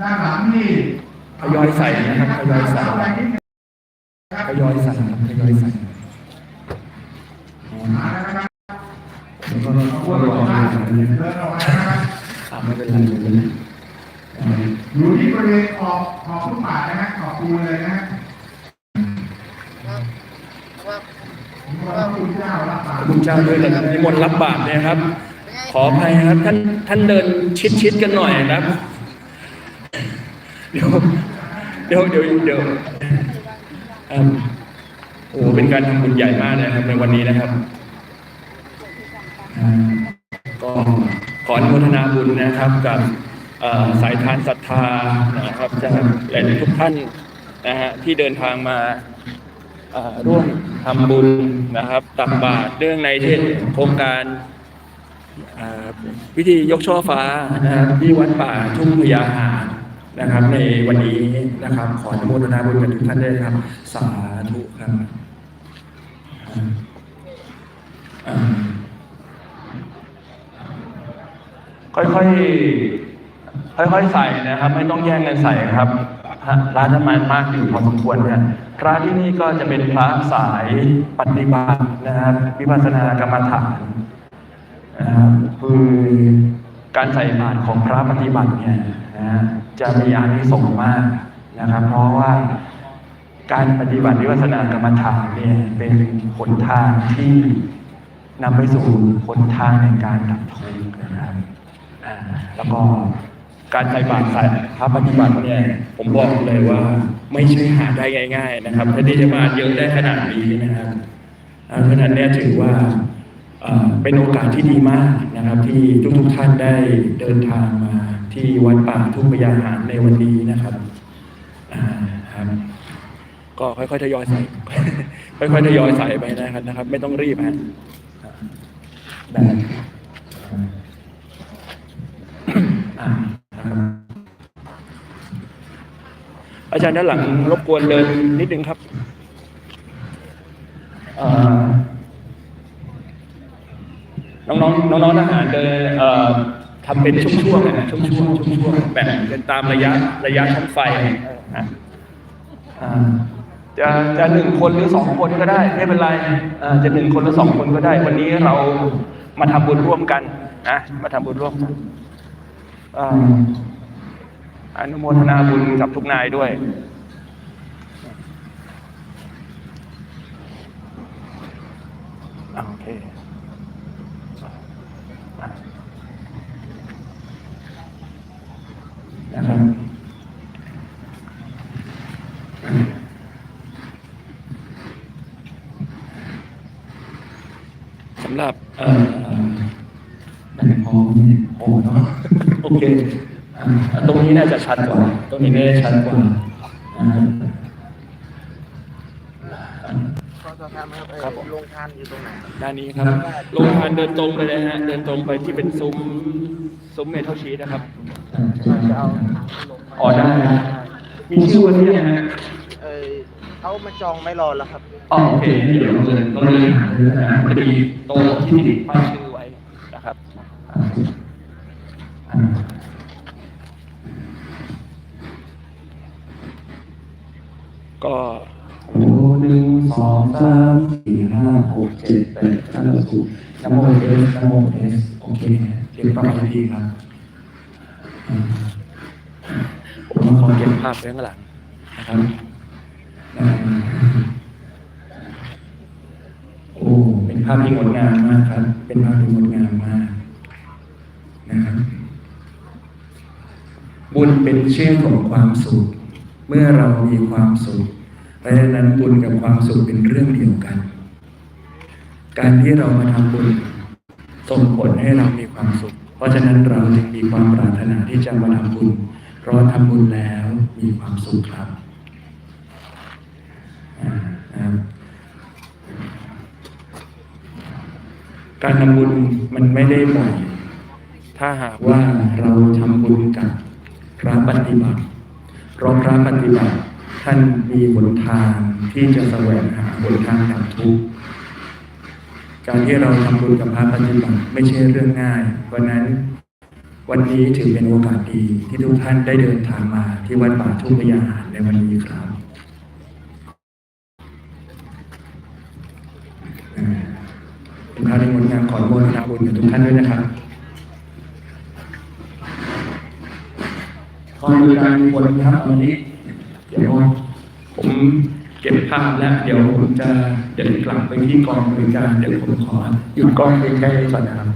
ด้านหลังนี่ทยอยใส่นะครับทยอยใส่ทยอยใส่ครับทยอยใส่มาแล้วนะครับแล้วก็ขบวนรถมาก็เดินออกมานะครับอะไม่เป็นไรไม่เป็นไรอ่าอยู่ที่บริเวณขอบขอบฟุตบาทนะฮะขอบปูนเลยนะฮะพระคุณเจ้ารับบาตรคุณเจ้าด้วยนะครับนิมนต์รับบาตรเนี่ยครับ ขออภัยนะครับท่านท่านเดินชิดชิดๆกันหน่อยนะครับ เดี๋ยวเดี๋ยวเดี๋ยวเดี๋ยวโอ้เป็นการทำบุญใหญ่มากนะครับ ในวันนี้นะครับก็ขออนุโมทนาบุญนะครับกับสายทานศรัทธานะครับจากหลายๆทุกท่านนะฮะที่เดินทางมาร่วมทำบุญนะครับตักบาตรเรื่องในที่โครงการพิธียกช่อฟ้านะครับที่วัดป่าทุ่งพญาหา นะครับ ในวันนี้นะครับ ขออนุโมทนาบุญกับทุกท่านด้วยครับ สาธุครับอ่าอ่าค่อยๆค่อยๆใส่นะครับ ไม่ต้องแย่งกันใส่ครับพระร้านน้ำมันมากอยู่พอสมควรเนี่ยพระที่นี่ก็จะเป็นพระสายปฏิบัตินะครับวิปัสสนากรรมฐานนะครับคือการใส่บาตรของพระปฏิบัติเนี่ย นะจะมีอานิสงส์มากนะครับ เพราะว่าการปฏิบัติวิปัสสนากรรมฐานเนี่ยเป็นหนทางที่นำไปสู่หนทางในการดับทุกข์นะครับแล้วก็การใส่บาตรใส่พระปฏิบัติเนี่ยผมบอกเลยว่าไม่ใช่หาได้ง่าย ๆ นะครับถ้าที่จะมาเยอะได้ขนาดนี้นะครับเพราะฉะนั้นเนี่ยถือว่าเป็นโอกาสที่ดีมากนะครับ ที่ทุกๆท่านได้เดินทางมา ที่วัดป่าทุ่งพยาหารในวันนี้นะครับครับ ก็ค่อยๆทยอยใส่ค่อยๆทยอยใส่ไปนะครับนะครับ ไม่ต้องรีบฮะได้อานะครับอาจารย์ด้านหลังรบกวนเดินนิดนึงครับน้องๆน้องๆทหารเดินเอ่อ ทำเป็นช่วงๆนะช่วงๆช่วงๆแบ่งเป็นตามระยะระยะชั้นไฟนะอ่าจะจะหนึ่งคนหรือสองคนก็ได้ไม่เป็นไรอ่าจะหนึ่งคนหรือสองคนก็ได้ วันนี้เรามาทำบุญร่วมกันนะมาทำบุญร่วมกันอ่าอนุโมทนาบุญกับทุกนายด้วยโอเคอะ นะครับสำหรับเอ่อได้พอเนี่ยพอเนาะโอเคอ่าตรงนี้น่าจะชัดกว่า ตรงนี้น่าจะชัดกว่าอ่าขอสอบถามครับเอ่อครับผมโรงทานอยู่ตรงไหนครับด้านนี้ครับลงทานเดินตรงไปเลยฮะ เดินตรงไปที่เป็นซุ้ม ซุ้มเมทัลชีตนะครับจะเอาทางลงไปอ๋อได้ฮะมีชื่อวันนี้ยังฮะเออเขามาจองไม่รอแล้วครับอ๋อโอเคนี่เดี๋ยวเราเดินเราเดินหาเลยนะพอดีโต๊ะที่ติดป้ายชื่อไว้นะครับอ่าอ่าก็โอ้หนึ่งสองสามสี่ห้าหกเจ็ดแปดเก้าสิบนโมเอสนโมเอสโอเคเก็บประมาณนี้ครับอ่าผมขอเก็บภาพไว้ข้างหลังนะครับอ่าโอ้เป็นภาพที่งดงามมากครับ เป็นภาพที่งดงามมากนะครับบุญเป็นเชื่อของความสุข เมื่อเรามีความสุขเพราะฉะนั้นบุญกับความสุขเป็นเรื่องเดียวกัน การที่เรามาทำบุญ ส่งผลให้เรามีความสุข เพราะฉะนั้นเราจึงมีความปรารถนาที่จะมาทำบุญ เพราะทำบุญแล้วมีความสุขครับการทำบุญมันไม่ได้บ่อยถ้าหากว่าเราทำบุญกับพระปฏิบัติ เพราะพระปฏิบัติท่านมีหนทางที่จะแสวงหาหนทางดับทุกข์ การที่เราทำบุญกับพระปฏิบัติไม่ใช่เรื่องง่ายเพราะนั้น วันนี้ถือเป็นโอกาสดีที่ทุกท่านได้เดินทางมาที่วัดป่าทุ่งพยาหารในวันนี้ครับอ่าคุณพระในงดงามขออนุโมทนาบุญกับทุกท่านด้วยนะครับขอบคุณการบนครับวันนี้ เดี๋ยวผม เก็บภาพแล้วเดี๋ยวผมจะเดินกลับไปที่กองบริการเดี๋ยวผมขอหยุดกล้องเพียงแค่นี้ก่อนนะครับ